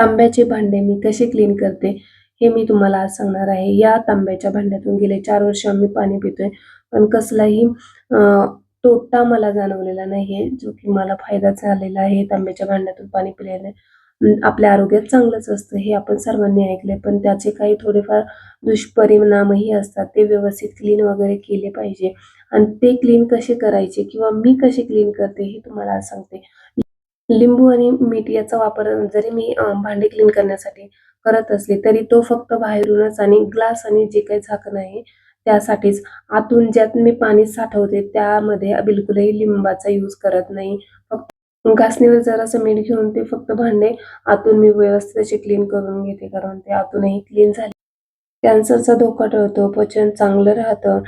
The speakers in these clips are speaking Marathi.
तांब्याचे भांडे मी कसे क्लीन करते हे मी तुम्हाला आज सांगणार आहे. या तांब्याच्या भांड्यातून गेले चार वर्ष आम्ही पाणी पितोय. पण कसलाही तोटा मला जाणवलेला नाहीये. जो की मला फायदा झालेला आहे तांब्याच्या भांड्यातून पाणी पिल्याने. आपल्या आरोग्यात चांगलंच असतं हे आपण सर्वांनी ऐकलंय. पण त्याचे काही थोडेफार दुष्परिणामही असतात. ते व्यवस्थित क्लीन वगैरे केले पाहिजे. आणि ते क्लीन कसे करायचे किंवा मी कसे क्लीन करते हे तुम्हाला आज सांगते. लिंबू आणि मीठ याचा वापर जरी मी भांडे भांडी क्लीन करण्यासाठी करत असले तरी तो फक्त बाहेरूनच आणि ग्लास आणि जे काही झाकण आहे त्यासाठीच. आतून ज्यात मी पाणी साठवते त्यामध्ये बिलकुलही लिंबाचा यूज करत नाही. फक्त घासणीवर जरासं मीठ घेऊन ते फक्त भांडे आतून मी व्यवस्थित असे क्लीन करून घेते कारण ते आतूनही क्लीन झाले. कॅन्सरचा धोका टळतो पचन चांगलं राहतं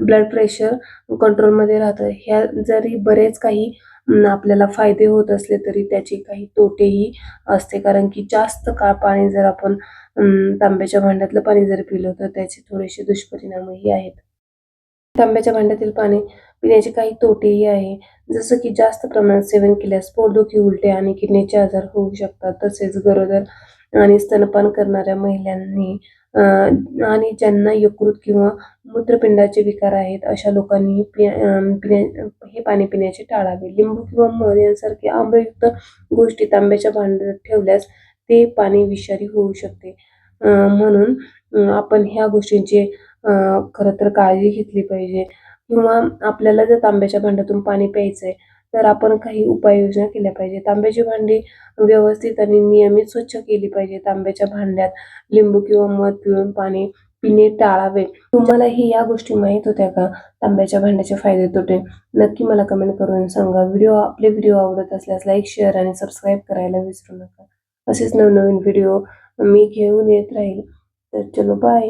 ब्लड प्रेशर कंट्रोलमध्ये राहतं. ह्या जरी बरेच काही आपल्याला फायदे होत असले तरी त्याचे काही तोटेही असते. कारण की जास्त काळ पाणी जर आपण तांब्याच्या भांड्यातलं पाणी जर पिलं तर त्याचे थोडेसे दुष्परिणामही आहेत. तांब्याच्या भांड्यातील पाणी पिण्याचे काही तोटेही आहे. जसं की जास्त प्रमाणात सेवन केल्यास पोटदुखी उलटे आणि किडनीचे आजार होऊ शकतात. तसेच गरोदर आणि स्तनपान करणाऱ्या महिलांनी आणि ज्यांना यकृत किंवा मूत्रपिंडाचे विकार आहेत अशा लोकांनी पि- पिण्या हे पाणी पिण्याचे टाळावे. लिंबू किंवा मध यांसारखे आम्लयुक्त गोष्टी तांब्याच्या भांड्यात ठेवल्यास ते पाणी विषारी होऊ शकते. म्हणून आपण ह्या गोष्टींची खरं तर काळजी घेतली पाहिजे. किंवा आपल्याला जर तांब्याच्या भांड्यातून पाणी प्यायचं आहे तर आपण काही उपाययोजना केल्या पाहिजे तांब्याची भांडी व्यवस्थित आणि नियमित स्वच्छ केली पाहिजे तांब्याच्या भांड्यात लिंबू किंवा मध पिळून पाणी पिणे टाळावे तुम्हालाही या गोष्टी माहीत होत्या का? तांब्याच्या भांड्याचे फायदे तोटे? नक्की मला कमेंट करून सांगा. व्हिडिओ आपले व्हिडिओ आवडत असल्यास लाईक शेअर आणि सबस्क्राईब करायला विसरू नका. असेच नवनवीन व्हिडिओ मी घेऊन येत राहील. तर चलो बाय